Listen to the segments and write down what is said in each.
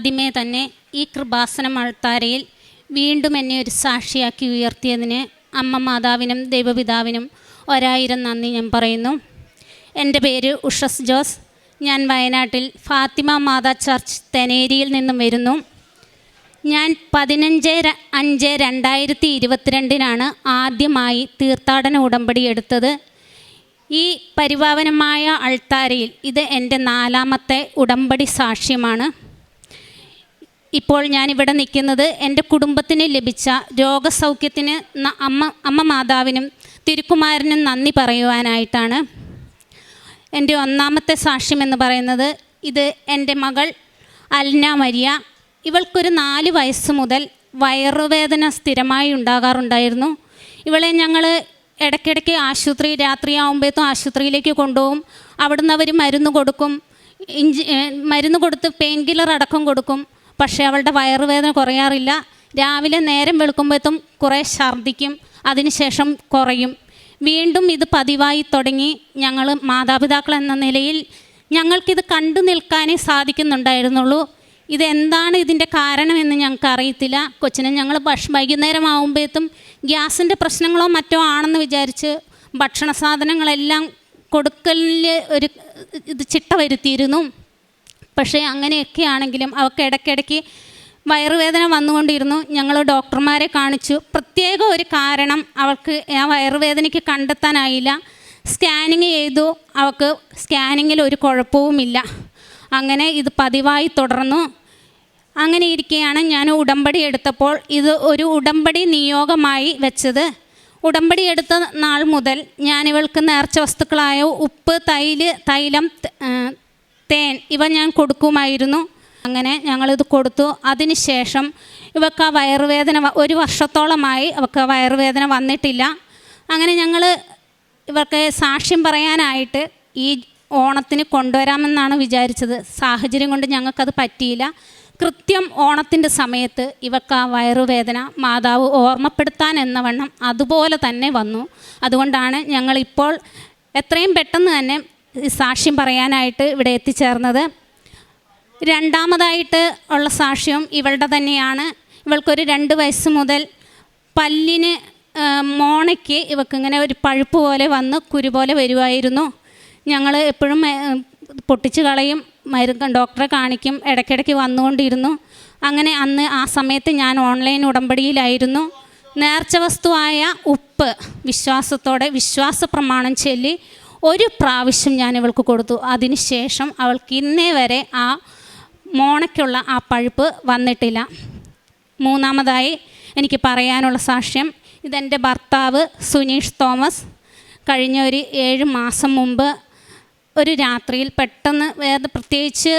ആദ്യമേ തന്നെ ഈ കൃപാസനം അൾത്താരയിൽ വീണ്ടും എന്നെ ഒരു സാക്ഷിയാക്കി ഉയർത്തിയതിന് അമ്മ മാതാവിനും ദൈവപിതാവിനും ഒരായിരം നന്ദി ഞാൻ പറയുന്നു. എന്റെ പേര് ഉഷസ് ജോസ്. ഞാൻ വയനാട്ടിൽ ഫാത്തിമ മാതാ ചർച്ച് തെനേരിയിൽ നിന്നും വരുന്നു. ഞാൻ പതിനഞ്ച് അഞ്ച് രണ്ടായിരത്തി ഇരുപത്തിരണ്ടിനാണ് ആദ്യമായി തീർത്ഥാടന ഉടമ്പടി എടുത്തത്. ഈ പരിപാവനമായ അൾത്താരയിൽ ഇത് എന്റെ നാലാമത്തെ ഉടമ്പടി സാക്ഷ്യമാണ്. ഇപ്പോൾ ഞാനിവിടെ നിൽക്കുന്നത് എന്റെ കുടുംബത്തിന് ലഭിച്ച രോഗസൗഖ്യത്തിന് അമ്മ അമ്മ മാതാവിനും തിരുക്കുമാരനും നന്ദി പറയുവാനായിട്ടാണ്. എന്റെ ഒന്നാമത്തെ സാക്ഷ്യം എന്ന് പറയുന്നത് ഇത് എന്റെ മകൾ അൽന മരിയ. ഇവൾക്കൊരു നാല് വയസ്സ് മുതൽ വയറുവേദന സ്ഥിരമായി ഉണ്ടാകാറുണ്ടായിരുന്നു. ഇവളെ ഞങ്ങൾ ഇടയ്ക്കിടയ്ക്ക് ആശുപത്രി രാത്രിയാകുമ്പോഴത്തും ആശുപത്രിയിലേക്ക് കൊണ്ടുപോകും. അവിടുന്ന് അവർ മരുന്ന് കൊടുക്കും. ഇഞ്ചി മരുന്ന് കൊടുത്ത് പെയിൻ കില്ലർ അടക്കം കൊടുക്കും. പക്ഷേ അവളുടെ വയറുവേദന കുറയാറില്ല. രാവിലെ നേരം വെളുക്കുമ്പോഴത്തും കുറേ ഛർദ്ദിക്കും അതിനുശേഷം കുറയും. വീണ്ടും ഇത് പതിവായി തുടങ്ങി ഞങ്ങൾ മാതാപിതാക്കൾ എന്ന നിലയിൽ ഞങ്ങൾക്കിത് കണ്ടു നിൽക്കാനേ സാധിക്കുന്നുണ്ടായിരുന്നുള്ളൂ. ഇതെന്താണ് ഇതിന്റെ കാരണമെന്ന് ഞങ്ങൾക്ക് അറിയത്തില്ല. കൊച്ചിനെ ഞങ്ങൾ ഭക്ഷ വൈകുന്നേരം ആകുമ്പോഴത്തും ഗ്യാസിന്റെ പ്രശ്നങ്ങളോ മറ്റോ ആണെന്ന് വിചാരിച്ച് ഭക്ഷണ സാധനങ്ങളെല്ലാം കൊടുക്കലിൽ ഒരു ഇത് ചിട്ട വരുത്തിയിരുന്നു. പക്ഷേ അങ്ങനെയൊക്കെ ആണെങ്കിലും അവൾക്ക് ഇടയ്ക്കിടയ്ക്ക് വയറുവേദന വന്നുകൊണ്ടിരുന്നു. ഞങ്ങൾ ഡോക്ടർമാരെ കാണിച്ചു. പ്രത്യേക ഒരു കാരണം അവൾക്ക് ആ വയറുവേദനയ്ക്ക് കണ്ടെത്താനായില്ല. സ്കാനിങ് ചെയ്തു. അവൾക്ക് സ്കാനിങ്ങിൽ ഒരു കുഴപ്പവുമില്ല. അങ്ങനെ ഇത് പതിവായി തുടർന്നു. അങ്ങനെ ഇരിക്കെയാണ് ഞാൻ ഉടമ്പടി എടുത്തപ്പോൾ ഇത് ഒരു ഉടമ്പടി നിയോഗമായി വെച്ചത്. ഉടമ്പടി എടുത്ത നാൾ മുതൽ ഞാനിവൾക്ക് നേർച്ച വസ്തുക്കളായ ഉപ്പ് തൈൽ തൈലം തേൻ ഇവ ഞാൻ കൊടുക്കുമായിരുന്നു. അങ്ങനെ ഞങ്ങളിത് കൊടുത്തു. അതിനുശേഷം ഇവക്ക് ആ വയറുവേദന ഒരു വർഷത്തോളമായി അവൾക്ക് വയറുവേദന വന്നിട്ടില്ല. അങ്ങനെ ഞങ്ങൾ ഇവർക്ക് സാക്ഷ്യം പറയാനായിട്ട് ഈ ഓണത്തിന് കൊണ്ടുവരാമെന്നാണ് വിചാരിച്ചത്. സാഹചര്യം കൊണ്ട് ഞങ്ങൾക്കത് പറ്റിയില്ല. കൃത്യം ഓണത്തിന്റെ സമയത്ത് ഇവർക്ക് ആ വയറുവേദന മാതാവ് ഓർമ്മപ്പെടുത്താൻ എന്ന വണ്ണം അതുപോലെ തന്നെ വന്നു. അതുകൊണ്ടാണ് ഞങ്ങളിപ്പോൾ എത്രയും പെട്ടെന്ന് തന്നെ സാക്ഷ്യം പറയാനായിട്ട് ഇവിടെ എത്തിച്ചേർന്നത്. രണ്ടാമതായിട്ട് ഉള്ള സാക്ഷ്യം ഇവളുടെ തന്നെയാണ്. ഇവൾക്കൊരു രണ്ട് വയസ്സ് മുതൽ പല്ലിന് മോണയ്ക്ക് ഇവക്കിങ്ങനെ ഒരു പഴുപ്പ് പോലെ വന്ന് കുരു പോലെ വരുമായിരുന്നു ഞങ്ങൾ എപ്പോഴും പൊട്ടിച്ചു കളയും മരുന്ന് ഡോക്ടറെ കാണിക്കും ഇടയ്ക്കിടയ്ക്ക് വന്നുകൊണ്ടിരുന്നു. അങ്ങനെ അന്ന് ആ സമയത്ത് ഞാൻ ഓൺലൈൻ ഉടമ്പടിയിലായിരുന്നു. നേർച്ച വസ്തുവായ ഉപ്പ് വിശ്വാസത്തോടെ വിശ്വാസ പ്രമാണം ചൊല്ലി ഒരു പ്രാവശ്യം ഞാൻ ഇവൾക്ക് കൊടുത്തു. അതിനുശേഷം അവൾക്ക് ഇന്നേ വരെ ആ മോണയ്ക്കുള്ള ആ പഴുപ്പ് വന്നിട്ടില്ല. മൂന്നാമതായി എനിക്ക് പറയാനുള്ള സാക്ഷ്യം ഇതെന്റെ ഭർത്താവ് സുനീഷ് തോമസ്. കഴിഞ്ഞ ഒരു ഏഴ് മാസം മുമ്പ് ഒരു രാത്രിയിൽ പെട്ടെന്ന് വേറെ പ്രത്യേകിച്ച്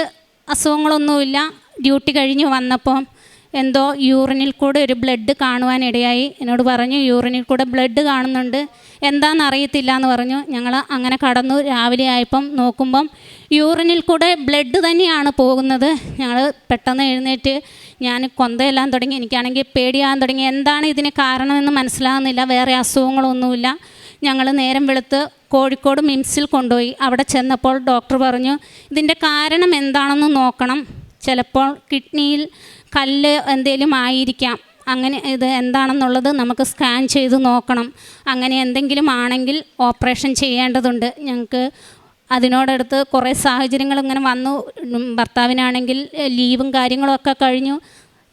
അസുഖങ്ങളൊന്നുമില്ല. ഡ്യൂട്ടി കഴിഞ്ഞ് വന്നപ്പോൾ എന്തോ യൂറിനിൽ കൂടെ ഒരു ബ്ലഡ് കാണുവാനിടയായി. എന്നോട് പറഞ്ഞു യൂറിനിൽ കൂടെ ബ്ലഡ് കാണുന്നുണ്ട്. എന്താണെന്ന് അറിയത്തില്ല എന്ന് പറഞ്ഞു. ഞങ്ങൾ അങ്ങനെ കടന്നു. രാവിലെ ആയപ്പം നോക്കുമ്പം യൂറിനിൽ കൂടെ ബ്ലഡ് തന്നെയാണ് പോകുന്നത്. ഞങ്ങൾ പെട്ടെന്ന് എഴുന്നേറ്റ് ഞാൻ കൊന്തയെല്ലാം തുടങ്ങി. എനിക്കാണെങ്കിൽ പേടിയാകാൻ തുടങ്ങി. എന്താണ് ഇതിന് കാരണമെന്ന് മനസ്സിലാകുന്നില്ല. വേറെ അസുഖങ്ങളൊന്നുമില്ല. ഞങ്ങൾ നേരം വെളുത്ത് കോഴിക്കോട് മിംസിൽ കൊണ്ടുപോയി. അവിടെ ചെന്നപ്പോൾ ഡോക്ടർ പറഞ്ഞു ഇതിന്റെ കാരണം എന്താണെന്ന് നോക്കണം. ചിലപ്പോൾ കിഡ്നിയിൽ കല്ല് എന്തെങ്കിലും ആയിരിക്കാം. അങ്ങനെ ഇത് എന്താണെന്നുള്ളത് നമുക്ക് സ്കാൻ ചെയ്ത് നോക്കണം. അങ്ങനെ എന്തെങ്കിലും ആണെങ്കിൽ ഓപ്പറേഷൻ ചെയ്യേണ്ടതുണ്ട്. ഞങ്ങൾക്ക് അതിനോടടുത്ത് കുറേ സാഹചര്യങ്ങൾ ഇങ്ങനെ വന്നു. ഭർത്താവിനാണെങ്കിൽ ലീവും കാര്യങ്ങളും ഒക്കെ കഴിഞ്ഞു.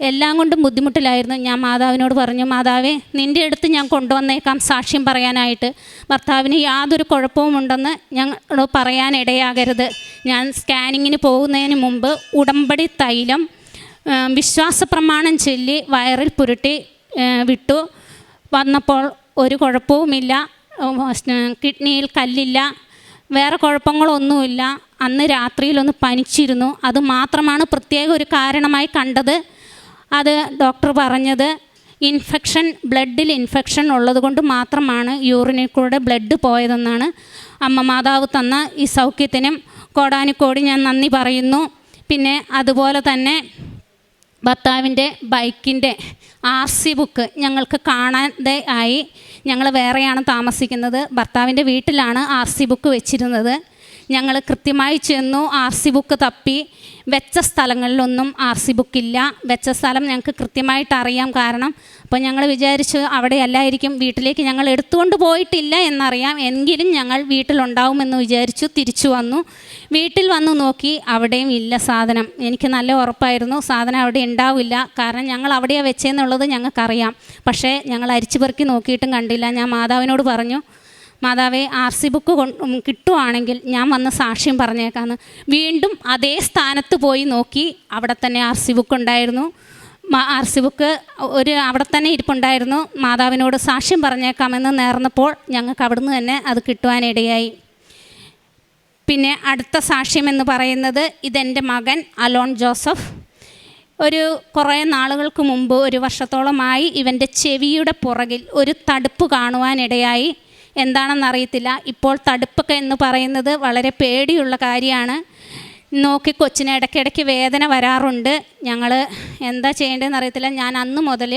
എല്ലാം കൊണ്ടും ബുദ്ധിമുട്ടിലായിരുന്നു. ഞാൻ മാതാവിനോട് പറഞ്ഞു മാതാവേ നിന്റെ അടുത്ത് ഞാൻ കൊണ്ടുവന്നേക്കാം സാക്ഷ്യം പറയാനായിട്ട്. ഭർത്താവിന് യാതൊരു കുഴപ്പവും ഉണ്ടെന്ന് ഞങ്ങൾ പറയാനിടയാകരുത്. ഞാൻ സ്കാനിങ്ങിന് പോകുന്നതിന് മുമ്പ് ഉടമ്പടി തൈലം വിശ്വാസ പ്രമാണം ചൊല്ലി വയറിൽ പുരട്ടി വിട്ടു. വന്നപ്പോൾ ഒരു കുഴപ്പവുമില്ല. കിഡ്നിയിൽ കല്ലില്ല. വേറെ കുഴപ്പങ്ങളൊന്നുമില്ല. അന്ന് രാത്രിയിലൊന്ന് പനിച്ചിരുന്നു. അത് മാത്രമാണ് പ്രത്യേക ഒരു കാരണമായി കണ്ടത്. അത് ഡോക്ടർ പറഞ്ഞത് ഇൻഫെക്ഷൻ ബ്ലഡിൽ ഇൻഫെക്ഷൻ ഉള്ളത് കൊണ്ട് മാത്രമാണ് യൂറിനിൽ കൂടെ ബ്ലഡ് പോയതെന്നാണ് അമ്മ മാതാവ് തന്ന ഈ സൗഖ്യത്തിനും കോടാനുകോടി ഞാൻ നന്ദി പറയുന്നു. പിന്നെ അതുപോലെ തന്നെ ഭർത്താവിന്റെ ബൈക്കിന്റെ ആർ സി ബുക്ക് ഞങ്ങൾക്ക് കാണാതെ ആയി ഞങ്ങൾ വേറെയാണ് താമസിക്കുന്നത്. ഭർത്താവിന്റെ വീട്ടിലാണ് ആർ സി ബുക്ക് വെച്ചിരുന്നത്. ഞങ്ങൾ കൃത്യമായി ചെന്നു ആർ സി ബുക്ക് തപ്പി. വെച്ച സ്ഥലങ്ങളിലൊന്നും ആർ സി ബുക്കില്ല വെച്ച സ്ഥലം ഞങ്ങൾക്ക് കൃത്യമായിട്ട് അറിയാം കാരണം അപ്പോൾ ഞങ്ങൾ വിചാരിച്ച് അവിടെ അല്ലായിരിക്കും വീട്ടിലേക്ക് ഞങ്ങൾ എടുത്തുകൊണ്ട് പോയിട്ടില്ല എന്നറിയാം. എങ്കിലും ഞങ്ങൾ വീട്ടിലുണ്ടാവുമെന്ന് വിചാരിച്ചു തിരിച്ചു വന്നു. വീട്ടിൽ വന്നു നോക്കി അവിടെയും ഇല്ല സാധനം. എനിക്ക് നല്ല ഉറപ്പായിരുന്നു സാധനം അവിടെ ഉണ്ടാവില്ല. കാരണം ഞങ്ങൾ അവിടെയാണ് വെച്ചതെന്നുള്ളത് ഞങ്ങൾക്കറിയാം. പക്ഷേ ഞങ്ങൾ അരിച്ചു പെറുക്കി നോക്കിയിട്ടും കണ്ടില്ല. ഞാൻ മാതാവിനോട് പറഞ്ഞു മാതാവേ ആർ സി ബുക്ക് കിട്ടുവാണെങ്കിൽ ഞാൻ വന്ന് സാക്ഷ്യം പറഞ്ഞേക്കാന്ന്. വീണ്ടും അതേ സ്ഥാനത്ത് പോയി നോക്കി അവിടെ തന്നെ ആർ സി ബുക്ക് ഉണ്ടായിരുന്നു. ആർ സി ബുക്ക് ഒരു അവിടെ തന്നെ ഇരിപ്പുണ്ടായിരുന്നു. മാതാവിനോട് സാക്ഷ്യം പറഞ്ഞേക്കാമെന്ന് നേർന്നപ്പോൾ ഞങ്ങൾക്ക് അവിടുന്ന് തന്നെ അത് കിട്ടുവാനിടയായി. പിന്നെ അടുത്ത സാക്ഷ്യം എന്ന് പറയുന്നത് ഇതെന്റെ മകൻ അലോൺ ജോസഫ്. ഒരു കുറേ നാളുകൾക്ക് മുമ്പ് ഒരു വർഷത്തോളമായി ഇവന്റെ ചെവിയുടെ പുറകിൽ ഒരു തടുപ്പ് കാണുവാനിടയായി. എന്താണെന്നറിയത്തില്ല ഇപ്പോൾ തടുപ്പൊക്കെ എന്ന് പറയുന്നത് വളരെ പേടിയുള്ള കാര്യമാണ്. നോക്കി കൊച്ചിന് ഇടയ്ക്കിടയ്ക്ക് വേദന വരാറുണ്ട്. ഞങ്ങൾ എന്താ ചെയ്യേണ്ടതെന്ന് അറിയത്തില്ല. ഞാൻ അന്ന് മുതൽ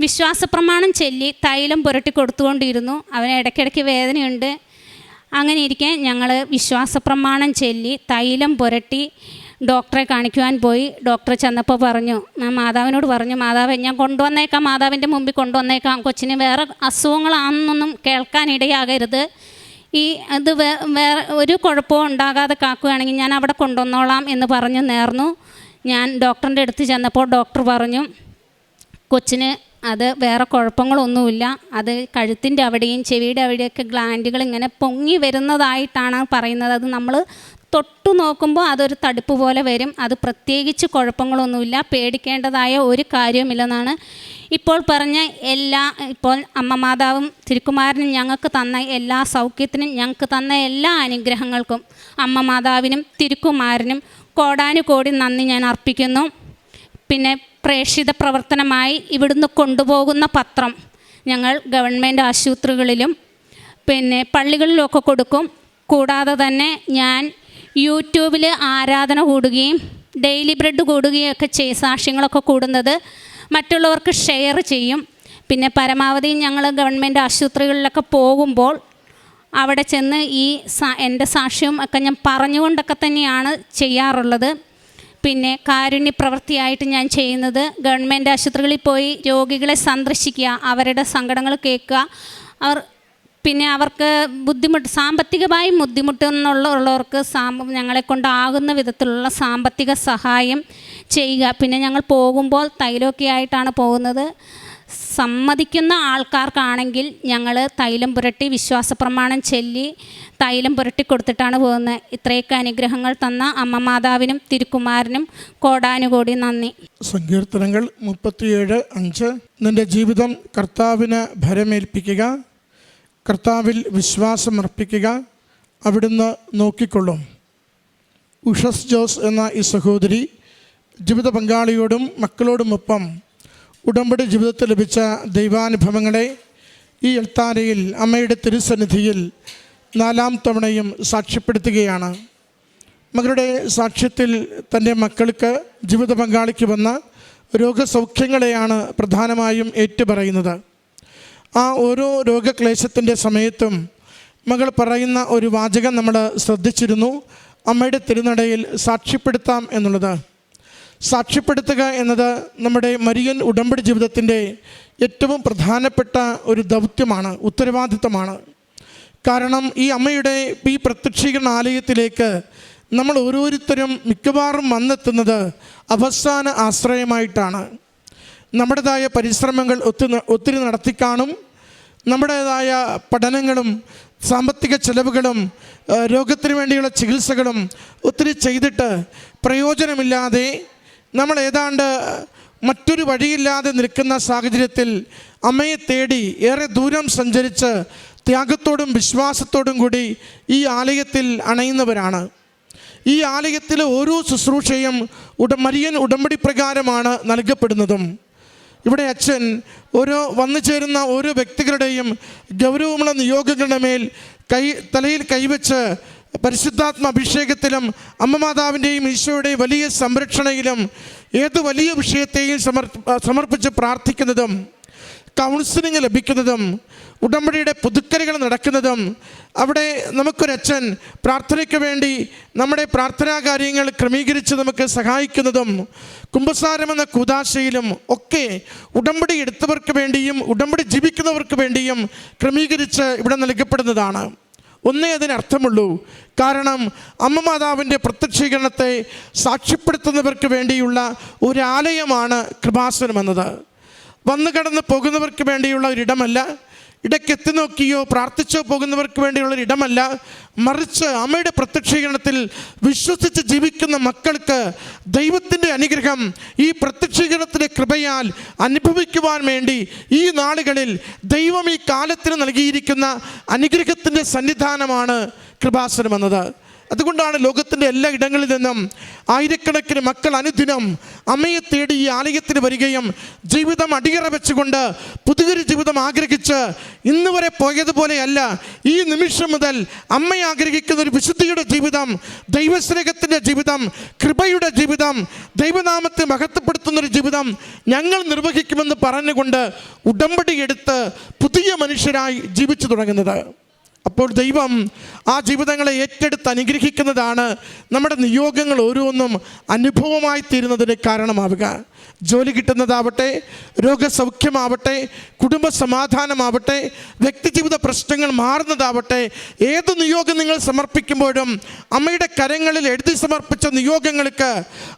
വിശ്വാസപ്രമാണം ചൊല്ലി തൈലം പുരട്ടി കൊടുത്തുകൊണ്ടിരുന്നു. അവന് ഇടയ്ക്കിടയ്ക്ക് വേദനയുണ്ട്. അങ്ങനെ ഇരിക്കെ ഞങ്ങൾ വിശ്വാസപ്രമാണം ചൊല്ലി തൈലം പുരട്ടി ഡോക്ടറെ കാണിക്കുവാൻ പോയി. ഡോക്ടർ ചെന്നപ്പോൾ പറഞ്ഞു ഞാൻ മാതാവിനോട് പറഞ്ഞു മാതാവ് ഞാൻ കൊണ്ടുവന്നേക്കാം മാതാവിന്റെ മുമ്പിൽ കൊണ്ടുവന്നേക്കാം. കൊച്ചിന് വേറെ അസുഖങ്ങളാണെന്നൊന്നും കേൾക്കാനിടയാകരുത് ഈ ഇത് വേ വേറെ ഒരു കുഴപ്പവും ഉണ്ടാകാതെ കാക്കുകയാണെങ്കിൽ ഞാൻ അവിടെ കൊണ്ടുവന്നോളാം എന്ന് പറഞ്ഞു നേർന്നു. ഞാൻ ഡോക്ടറിന്റെ അടുത്ത് ചെന്നപ്പോൾ ഡോക്ടർ പറഞ്ഞു കൊച്ചിന് അത് വേറെ കുഴപ്പങ്ങളൊന്നുമില്ല. അത് കഴുത്തിന്റെ അവിടെയും ചെവിയുടെ അവിടെയൊക്കെ ഗ്ലാൻഡുകൾ ഇങ്ങനെ പൊങ്ങി വരുന്നതായിട്ടാണ് പറയുന്നത്. അത് നമ്മൾ തൊട്ടു നോക്കുമ്പോൾ അതൊരു തടുപ്പ് പോലെ വരും. അത് പ്രത്യേകിച്ച് കുഴപ്പങ്ങളൊന്നുമില്ല. പേടിക്കേണ്ടതായ ഒരു കാര്യവുമില്ലെന്നാണ് ഇപ്പോൾ പറഞ്ഞ എല്ലാ ഇപ്പോൾ അമ്മ മാതാവും തിരുക്കുമാരനും ഞങ്ങൾക്ക് തന്ന എല്ലാ സൗഖ്യത്തിനും ഞങ്ങൾക്ക് തന്ന എല്ലാ അനുഗ്രഹങ്ങൾക്കും അമ്മ മാതാവിനും തിരുക്കുമാരനും കോടാനുകോടി നന്ദി ഞാൻ അർപ്പിക്കുന്നു. പിന്നെ പ്രേക്ഷിത പ്രവർത്തനമായി ഇവിടുന്ന് കൊണ്ടുപോകുന്ന പത്രം ഞങ്ങൾ ഗവൺമെന്റ് ആശുപത്രികളിലും പിന്നെ പള്ളികളിലൊക്കെ കൊടുക്കും. കൂടാതെ തന്നെ ഞാൻ യൂട്യൂബിൽ ആരാധന കൂടുകയും ഡെയിലി ബ്രെഡ് കൂടുകയും ഒക്കെ ചെയ്യും സാക്ഷ്യങ്ങളൊക്കെ കൂടുന്നത് മറ്റുള്ളവർക്ക് ഷെയർ ചെയ്യും. പിന്നെ പരമാവധി ഞങ്ങൾ ഗവൺമെന്റ് ആശുപത്രികളിലൊക്കെ പോകുമ്പോൾ അവിടെ ചെന്ന് ഈ സാ എന്റെ സാക്ഷ്യവും ഒക്കെ ഞാൻ പറഞ്ഞുകൊണ്ടൊക്കെ തന്നെയാണ് ചെയ്യാറുള്ളത്. പിന്നെ കാരുണ്യ പ്രവൃത്തിയായിട്ട് ഞാൻ ചെയ്യുന്നത് ഗവൺമെന്റ് ആശുപത്രികളിൽ പോയി രോഗികളെ സന്ദർശിക്കുക അവരുടെ സങ്കടങ്ങൾ കേൾക്കുക. അവർ പിന്നെ അവർക്ക് ബുദ്ധിമുട്ട് സാമ്പത്തികമായി ബുദ്ധിമുട്ടെന്നുള്ള ഉള്ളവർക്ക് സാമ്പ ഞങ്ങളെ കൊണ്ടാകുന്ന വിധത്തിലുള്ള സാമ്പത്തിക സഹായം ചെയ്യുക. പിന്നെ ഞങ്ങൾ പോകുമ്പോൾ തൈലമൊക്കെ ആയിട്ടാണ് പോകുന്നത്. സമ്മതിക്കുന്ന ആൾക്കാർക്കാണെങ്കിൽ ഞങ്ങൾ തൈലം പുരട്ടി വിശ്വാസ പ്രമാണം ചൊല്ലി തൈലം പുരട്ടി കൊടുത്തിട്ടാണ് പോകുന്നത്. ഇത്രയൊക്കെ അനുഗ്രഹങ്ങൾ തന്ന അമ്മ മാതാവിനും തിരുക്കുമാരനും കോടാനുകോടി നന്ദി. സങ്കീർത്തനങ്ങൾ മുപ്പത്തിയേഴ് അഞ്ച്. നിന്റെ ജീവിതം കർത്താവിന് ഭരമേൽപ്പിക്കുക. കർത്താവിൽ വിശ്വാസമർപ്പിക്കുക അവിടുന്ന് നോക്കിക്കൊള്ളും. ഉഷസ് ജോസ് എന്ന ഈ സഹോദരി ജീവിത പങ്കാളിയോടും മക്കളോടുമൊപ്പം ഉടമ്പടി ജീവിതത്തിൽ ലഭിച്ച ദൈവാനുഭവങ്ങളെ ഈ എൽത്താരയിൽ അമ്മയുടെ തിരുസന്നിധിയിൽ നാലാം തവണയും സാക്ഷ്യപ്പെടുത്തുകയാണ്. മകളുടെ സാക്ഷ്യത്തിൽ തന്റെ മക്കൾക്ക് ജീവിത പങ്കാളിക്ക് വന്ന രോഗസൗഖ്യങ്ങളെയാണ് പ്രധാനമായും ഏറ്റുപറയുന്നത്. ആ ഓരോ രോഗക്ലേശത്തിന്റെ സമയത്തും മകൾ പറയുന്ന ഒരു വാചകം നമ്മൾ ശ്രദ്ധിച്ചിരുന്നു. അമ്മയുടെ തിരുനടയിൽ സാക്ഷ്യപ്പെടുത്താം എന്നുള്ളത്. സാക്ഷ്യപ്പെടുത്തുക എന്നത് നമ്മുടെ മരിയൻ ഉടമ്പടി ജീവിതത്തിന്റെ ഏറ്റവും പ്രധാനപ്പെട്ട ഒരു ദൗത്യമാണ് ഉത്തരവാദിത്വമാണ്. കാരണം ഈ അമ്മയുടെ ഈ പ്രത്യക്ഷീകരണ ആലയത്തിലേക്ക് നമ്മൾ ഓരോരുത്തരും മിക്കവാറും വന്നെത്തുന്നത് അവസാന ആശ്രയമായിട്ടാണ്. നമ്മുടേതായ പരിശ്രമങ്ങൾ ഒത്തിരി ഒത്തിരി നടത്തിക്കാണും നമ്മുടേതായ പഠനങ്ങളും സാമ്പത്തിക ചെലവുകളും രോഗത്തിന് വേണ്ടിയുള്ള ചികിത്സകളും ഒത്തിരി ചെയ്തിട്ട് പ്രയോജനമില്ലാതെ നമ്മൾ ഏതാണ്ട് മറ്റൊരു വഴിയില്ലാതെ നിൽക്കുന്ന സാഹചര്യത്തിൽ അമ്മയെ തേടി ഏറെ ദൂരം സഞ്ചരിച്ച് ത്യാഗത്തോടും വിശ്വാസത്തോടും കൂടി ഈ ആലയത്തിൽ അണയുന്നവരാണ്. ഈ ആലയത്തിലെ ഓരോ ശുശ്രൂഷയും ഉട മരിയൻ ഉടമ്പടി പ്രകാരമാണ് നൽകപ്പെടുന്നതും. ഇവിടെ അച്ഛൻ ഓരോ വന്നു ചേരുന്ന ഓരോ വ്യക്തികളുടെയും ഗൗരവമുള്ള നിയോഗങ്ങളുടെ മേൽ കൈ തലയിൽ കൈവച്ച് പരിശുദ്ധാത്മ അഭിഷേകത്തിലും അമ്മ മാതാവിന്റെയും ഈശോയുടെയും വലിയ സംരക്ഷണയിലും ഏത് വലിയ വിഷയത്തെയും സമർ സമർപ്പിച്ച് പ്രാർത്ഥിക്കുന്നതും കൗൺസിലിംഗ് ലഭിക്കുന്നതും ഉടമ്പടിയുടെ പുതുക്കലുകൾ നടക്കുന്നതും അവിടെ നമുക്കൊരച്ഛൻ പ്രാർത്ഥനയ്ക്ക് വേണ്ടി നമ്മുടെ പ്രാർത്ഥനാ കാര്യങ്ങൾ ക്രമീകരിച്ച് നമുക്ക് സഹായിക്കുന്നതും കുംഭസാരം എന്ന കൂതാശയിലും ഒക്കെ ഉടമ്പടി എടുത്തവർക്ക് വേണ്ടിയും ഉടമ്പടി ജീവിക്കുന്നവർക്ക് വേണ്ടിയും ക്രമീകരിച്ച് ഇവിടെ നൽകപ്പെടുന്നതാണ്. ഒന്നേ അതിനർത്ഥമുള്ളൂ. കാരണം അമ്മ മാതാവിന്റെ പ്രത്യക്ഷീകരണത്തെ സാക്ഷ്യപ്പെടുത്തുന്നവർക്ക് വേണ്ടിയുള്ള ഒരാലയമാണ് കൃപാസനം എന്നത്. വന്നു കടന്ന് പോകുന്നവർക്ക് വേണ്ടിയുള്ള ഒരിടമല്ല. ഇടയ്ക്ക് എത്തി നോക്കിയോ പ്രാർത്ഥിച്ചോ പോകുന്നവർക്ക് വേണ്ടിയുള്ള ഒരു ഇടമല്ല മറിച്ച് അമ്മയുടെ പ്രത്യക്ഷീകരണത്തിൽ വിശ്വസിച്ച് ജീവിക്കുന്ന മക്കൾക്ക് ദൈവത്തിന്റെ അനുഗ്രഹം ഈ പ്രത്യക്ഷീകരണത്തിന്റെ കൃപയാൽ അനുഭവിക്കുവാൻ വേണ്ടി ഈ നാളുകളിൽ ദൈവം ഈ കാലത്തിന് നൽകിയിരിക്കുന്ന അനുഗ്രഹത്തിന്റെ സന്നിധാനമാണ് കൃപാസനം എന്നത് അതുകൊണ്ടാണ് ലോകത്തിന്റെ എല്ലാ ഇടങ്ങളിൽ നിന്നും ആയിരക്കണക്കിന് മക്കൾ അനുദിനം അമ്മയെ തേടി ഈ ആലയത്തിന് വരികയും ജീവിതം അടിയറ വെച്ചുകൊണ്ട് പുതിയൊരു ജീവിതം ആഗ്രഹിച്ച് ഇന്ന് വരെ പോയതുപോലെയല്ല ഈ നിമിഷം മുതൽ അമ്മ ആഗ്രഹിക്കുന്ന ഒരു വിശുദ്ധിയുടെ ജീവിതം ദൈവസ്നേഹത്തിന്റെ ജീവിതം കൃപയുടെ ജീവിതം ദൈവനാമത്തെ മഹത്വപ്പെടുത്തുന്ന ഒരു ജീവിതം ഞങ്ങൾ നിർവഹിക്കുമെന്ന് പറഞ്ഞുകൊണ്ട് ഉടമ്പടിയെടുത്ത് പുതിയ മനുഷ്യരായി ജീവിച്ചു തുടങ്ങുന്നത്. അപ്പോൾ ദൈവം ആ ജീവിതങ്ങളെ ഏറ്റെടുത്ത് അനുഗ്രഹിക്കുന്നതാണ് നമ്മുടെ നിയോഗങ്ങൾ ഓരോന്നും അനുഭവമായി തീരുന്നതിന് കാരണമാവുക. ജോലി കിട്ടുന്നതാവട്ടെ രോഗസൗഖ്യമാവട്ടെ കുടുംബ സമാധാനമാവട്ടെ വ്യക്തിജീവിത പ്രശ്നങ്ങൾ മാറുന്നതാവട്ടെ ഏത് നിയോഗം നിങ്ങൾ സമർപ്പിക്കുമ്പോഴും അമ്മയുടെ കരങ്ങളിൽ എഴുതി സമർപ്പിച്ച നിയോഗങ്ങൾക്ക്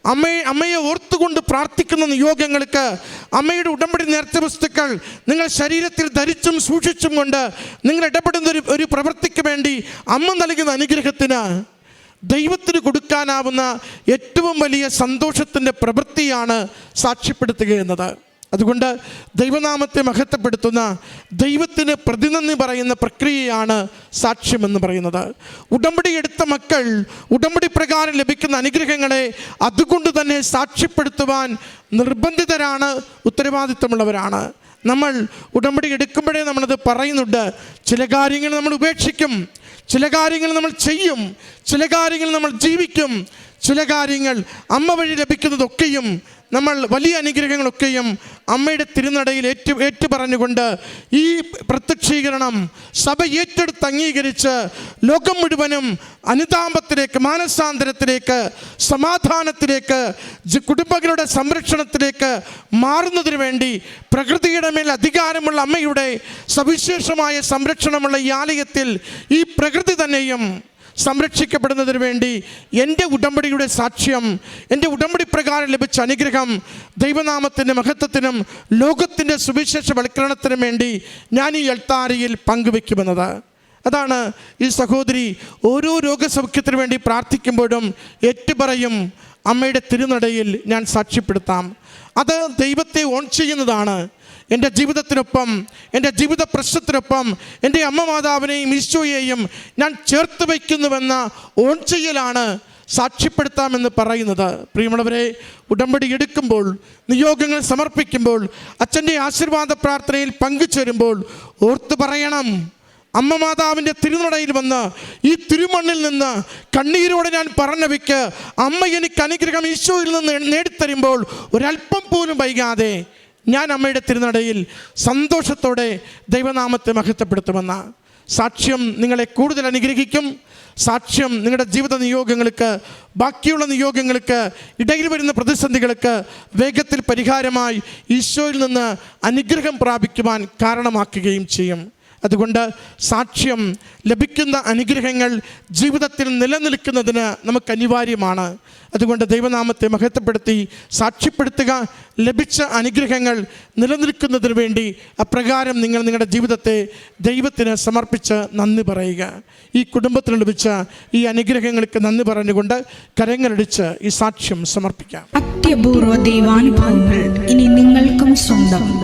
അമ്മയെ അമ്മയെ ഓർത്തുകൊണ്ട് പ്രാർത്ഥിക്കുന്ന നിയോഗങ്ങൾക്ക് അമ്മയുടെ ഉടമ്പടി നേർച്ച വസ്തുക്കൾ നിങ്ങൾ ശരീരത്തിൽ ധരിച്ചും സൂക്ഷിച്ചും കൊണ്ട് നിങ്ങൾ ഇടപെടുന്ന ഒരു ഒരു പ്രവൃത്തിക്ക് വേണ്ടി അമ്മ നൽകുന്ന അനുഗ്രഹത്തിന് ദൈവത്തിന് കൊടുക്കാനാവുന്ന ഏറ്റവും വലിയ സന്തോഷത്തിന്റെ പ്രവൃത്തിയാണ് സാക്ഷ്യപ്പെടുത്തുക എന്നത്. അതുകൊണ്ട് ദൈവനാമത്തെ മഹത്വപ്പെടുത്തുന്ന ദൈവത്തിന് പ്രതിനന്ദി പറയുന്ന പ്രക്രിയയാണ് സാക്ഷ്യമെന്ന് പറയുന്നത്. ഉടമ്പടി എടുത്ത മക്കൾ ഉടമ്പടി പ്രകാരം ലഭിക്കുന്ന അനുഗ്രഹങ്ങളെ അതുകൊണ്ട് തന്നെ സാക്ഷ്യപ്പെടുത്തുവാൻ നിർബന്ധിതരാണ് ഉത്തരവാദിത്തമുള്ളവരാണ് നമ്മൾ ഉടമ്പടി എടുക്കുമ്പോഴേ നമ്മളത് പറയുന്നുണ്ട്. ചില കാര്യങ്ങൾ നമ്മൾ ഉപേക്ഷിക്കും. ചില കാര്യങ്ങൾ നമ്മൾ ചെയ്യും ചില കാര്യങ്ങൾ നമ്മൾ ജീവിക്കും ചില കാര്യങ്ങൾ അമ്മ വഴി ലഭിക്കുന്നതൊക്കെയും നമ്മൾ വലിയ അനുഗ്രഹങ്ങളൊക്കെയും അമ്മയുടെ തിരുനടയിൽ ഏറ്റു ഏറ്റു പറഞ്ഞുകൊണ്ട് ഈ പ്രത്യക്ഷീകരണം സഭ ഏറ്റെടുത്ത് അംഗീകരിച്ച് ലോകം മുഴുവനും അനുതാപത്തിലേക്ക് മാനസാന്തരത്തിലേക്ക് സമാധാനത്തിലേക്ക് കുടുംബങ്ങളുടെ സംരക്ഷണത്തിലേക്ക് മാറുന്നതിന് വേണ്ടി പ്രകൃതിയുടെ മേൽ അധികാരമുള്ള അമ്മയുടെ സവിശേഷമായ സംരക്ഷണമുള്ള ഈ ആലയത്തിൽ ഈ പ്രകൃതി തന്നെയും സംരക്ഷിക്കപ്പെടുന്നതിന് വേണ്ടി എന്റെ ഉടമ്പടിയുടെ സാക്ഷ്യം എന്റെ ഉടമ്പടി പ്രകാരം ലഭിച്ച അനുഗ്രഹം ദൈവനാമത്തിന്റെ മഹത്വത്തിനും ലോകത്തിന്റെ സുവിശേഷ വൽക്കരണത്തിനും വേണ്ടി ഞാൻ ഈ എൽത്താരിയിൽ പങ്കുവെക്കുമെന്നത് അതാണ് ഈ സഹോദരി ഓരോ രോഗസൗഖ്യത്തിനു വേണ്ടി പ്രാർത്ഥിക്കുമ്പോഴും ഏറ്റുപറയും അമ്മയുടെ തിരുനടയിൽ ഞാൻ സാക്ഷ്യപ്പെടുത്താം. അത് ദൈവത്തെ ഓൺ ചെയ്യുന്നതാണ്. എന്റെ ജീവിതത്തിനൊപ്പം എന്റെ ജീവിത പ്രശ്നത്തിനൊപ്പം എന്റെ അമ്മ മാതാവിനെയും ഈശോയെയും ഞാൻ ചേർത്ത് വയ്ക്കുന്നുവെന്ന ഓൺ ചെയ്യലാണ് സാക്ഷ്യപ്പെടുത്താമെന്ന് പറയുന്നത്. പ്രിയമുള്ളവരെ ഉടമ്പടി എടുക്കുമ്പോൾ നിയോഗങ്ങൾ സമർപ്പിക്കുമ്പോൾ അച്ഛന്റെ ആശീർവാദ പ്രാർത്ഥനയിൽ പങ്കുചേരുമ്പോൾ ഓർത്ത് പറയണം അമ്മ മാതാവിന്റെ തിരുനടയിൽ വന്ന് ഈ തിരുമണ്ണിൽ നിന്ന് കണ്ണീരോടെ ഞാൻ പറഞ്ഞവയ്ക്ക് അമ്മ എനിക്ക് അനുഗ്രഹം ഈശോയിൽ നിന്ന് നേടിത്തരുമ്പോൾ ഒരല്പം പോലും വൈകാതെ ഞാൻ അമ്മയുടെ തിരുനടയിൽ സന്തോഷത്തോടെ ദൈവനാമത്തെ മഹത്വപ്പെടുത്തുമെന്ന സാക്ഷ്യം നിങ്ങളെ കൂടുതൽ അനുഗ്രഹിക്കും. സാക്ഷ്യം നിങ്ങളുടെ ജീവിത നിയോഗങ്ങൾക്ക് ബാക്കിയുള്ള നിയോഗങ്ങൾക്ക് ഇടയിൽ വരുന്ന പ്രതിസന്ധികൾക്ക് വേഗത്തിൽ പരിഹാരമായി ഈശോയിൽ നിന്ന് അനുഗ്രഹം പ്രാപിക്കുവാൻ കാരണമാക്കുകയും ചെയ്യും. അതുകൊണ്ട് സാക്ഷ്യം ലഭിക്കുന്ന അനുഗ്രഹങ്ങൾ ജീവിതത്തിൽ നിലനിൽക്കുന്നതിന് നമുക്ക് അനിവാര്യമാണ്. അതുകൊണ്ട് ദൈവനാമത്തെ മഹത്വപ്പെടുത്തി സാക്ഷ്യപ്പെടുത്തുക ലഭിച്ച അനുഗ്രഹങ്ങൾ നിലനിൽക്കുന്നതിന് വേണ്ടി അപ്രകാരം നിങ്ങൾ നിങ്ങളുടെ ജീവിതത്തെ ദൈവത്തിന് സമർപ്പിച്ച് നന്ദി പറയുക. ഈ കുടുംബത്തിന് ലഭിച്ച ഈ അനുഗ്രഹങ്ങൾക്ക് നന്ദി പറഞ്ഞുകൊണ്ട് കരങ്ങളടിച്ച് ഈ സാക്ഷ്യം സമർപ്പിക്കാം. അത്യപൂർവ ദൈവാനുഭവങ്ങൾ ഇനി നിങ്ങൾക്കും സ്വന്തം.